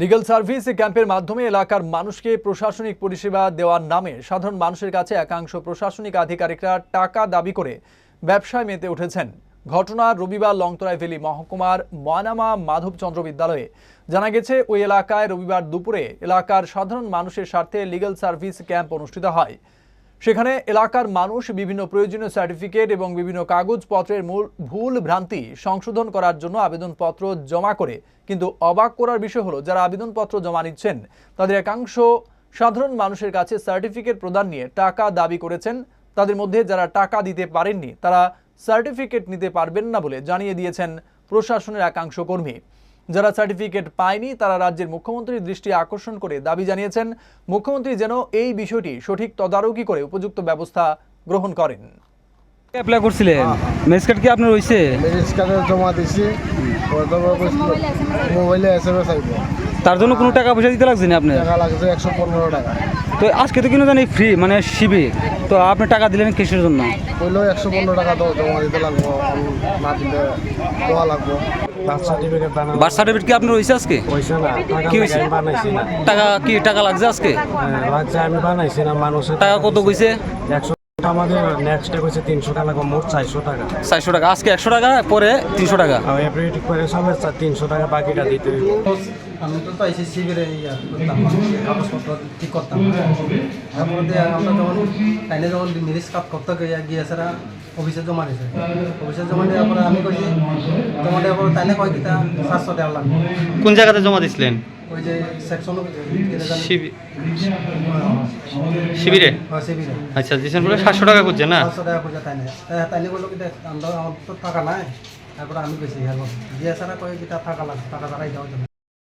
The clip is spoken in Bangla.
লিগ্যাল সার্ভিস ক্যাম্পের মাধ্যমে এলাকার মানুষকে প্রশাসনিক পরিষেবা দেওয়ার নামে সাধারণ মানুষের কাছে একাংশ প্রশাসনিক আধিকারিকরা টাকা দাবি করে ব্যবসায় মেতে উঠেছেন। ঘটনা রবিবার লংতরাই ভেলি মহকুমার ময়নামা মাধবচন্দ্র বিদ্যালয়ে। জানা গেছে, ওই এলাকায় রবিবার দুপুরে এলাকার সাধারণ মানুষের স্বার্থে লিগাল সার্ভিস ক্যাম্প অনুষ্ঠিত হয়। সেখানে এলাকার মানুষ বিভিন্ন প্রয়োজনীয় সার্টিফিকেট এবং বিভিন্ন কাগজপত্রের মূল ভুল ভ্রান্তি সংশোধন করার জন্য আবেদনপত্র জমা করে। কিন্তু অবাক করার বিষয় হলো, যারা আবেদনপত্র জমা নিচ্ছেন, তাদের একাংশ সাধারণ মানুষের কাছে সার্টিফিকেট প্রদান নিয়ে টাকা দাবি করেছেন। তাদের মধ্যে যারা টাকা দিতে পারেননি, তারা সার্টিফিকেট নিতে পারবেন না বলে জানিয়ে দিয়েছেন প্রশাসনের একাংশ কর্মী। যারা সার্টিফিকেট পায়নি তারা রাজ্যের মুখ্যমন্ত্রীর দৃষ্টি আকর্ষণ করে দাবি জানিয়েছেন মুখ্যমন্ত্রী যেন এই বিষয়টি সঠিক তদারকি করে উপযুক্ত ব্যবস্থা গ্রহণ করেন। অ্যাপ্লাই করছিলেন মেসকাট কি আপনার হইছে? মেরিট কার্ডে জমা দিছি। মোবাইলে এসএমএস এম এস আইব। তার জন্য কোনো টাকা পয়সা দিতে লাগছে না আপনার? টাকা লাগছে একশো পনেরো টাকা। তো আজকে তো কিন্তু জানি ফ্রি মানে শিবির। তো আপনি টাকা দিলেন কিসের জন্য? একশো পনেরো টাকা তো জমা দিতে লাগবো না দিলে দেওয়া লাগবো। বার্থ সার্টিফিকেট কি আপনার হইছে আজকে? টাকা কি হয়েছে? টাকা কি টাকা লাগছে আজকে? হ্যাঁ, লাগছে আমি বানাইছি না মানুষের টাকা কত কইছে? একশো আমাদের নেক্সট হয়েছে তিনশো টাকা মোট চারশো টাকা। চারশো টাকা। আজকে একশো টাকা পরে তিনশো টাকা। এপ্রিল করে সবাই তিনশো টাকা বাকিটা দিতে হইব। আমি তো তো এসে শিবিরে ইয়া করতাম কাগজপত্র ঠিক করতাম তারপরে দিয়ে আমরা যখন তাইলে যখন নিরিশ কাপ করতে গিয়ে অফিসে জমা দিয়েছে অফিসে জমা দেওয়ার পরে আমি কইছি জমা দেওয়ার পরে কয় কিতা সাতশো টাকা লাগবে। কোন জায়গাতে জমা দিছিলেন? ওই যে সেকশন শিবিরে শিবিরে? আচ্ছা দিছেন বলে সাতশো টাকা করছে না? সাতশো টাকা পয়সা তাইলে। তাইলে বলল কিতা আমরা আমার তো টাকা নাই তারপরে আমি বেশি হ্যাঁ গিয়েছে না কয় কিতা টাকা লাগবে টাকা জন্য